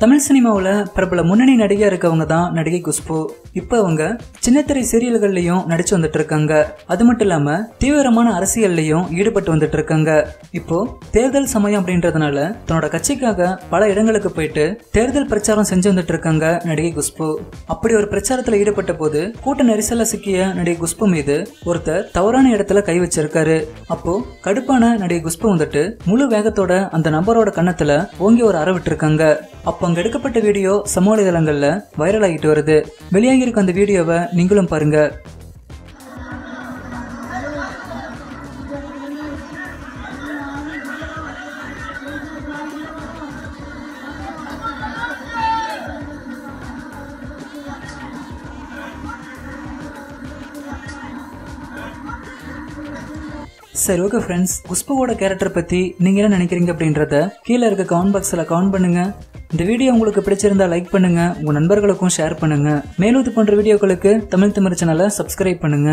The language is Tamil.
தமிழ் சினிமாவில் பிரபல முன்னணி நடிகையாக இருக்கவங்க தான் நடிகை குஷ்பு. இப்போ அவங்க சின்னத்திரை சீரியல்கள்லயும் நடிச்சு வந்துட்டு இருக்காங்க அது மட்டும் இல்லாம தீவிரமான அரசியல்லையும் ஈடுபட்டு வந்துட்டு இருக்காங்க இப்போ தேர்தல் சமயம் அப்படின்றதுனால தன்னோட கட்சிக்காக பல இடங்களுக்கு போயிட்டு தேர்தல் பிரச்சாரம் செஞ்சு வந்துட்டு இருக்காங்க நடிகை குஷ்பு. அப்படி ஒரு பிரச்சாரத்துல ஈடுபட்ட போது கூட்ட நெரிசல சிக்கிய நடிகை குஷ்பு மீது ஒருத்தர் தவறான இடத்துல கை வச்சிருக்காரு. அப்போ கடுப்பான நடிகை குஷ்பு வந்துட்டு முழு வேகத்தோட அந்த நபரோட கன்னத்துல ஓங்கி ஒரு அற விட்டுருக்காங்க. அப்போ அவங்க எடுக்கப்பட்ட வீடியோ சமூக வலைதளங்கள்ல வைரல் ஆகிட்டு வருது. வெளியாகியிருக்க அந்த வீடியோவை நீங்களும் பாருங்க. சரி ஓகே ஃப்ரெண்ட்ஸ் குஷ்புவோட கேரக்டர் பத்தி நீங்க என்ன நினைக்கிறீங்க அப்படின்றத கீழே இருக்க கமெண்ட் பாக்ஸ்ல கமெண்ட் பண்ணுங்க. இந்த வீடியோ உங்களுக்கு பிடிச்சிருந்தா லைக் பண்ணுங்க உங்க நண்பர்களுக்கும் ஷேர் பண்ணுங்க. மேலும் இது போன்ற வீடியோக்களுக்கு தமிழ் தமிழ் சேனலை சப்ஸ்கிரைப் பண்ணுங்க.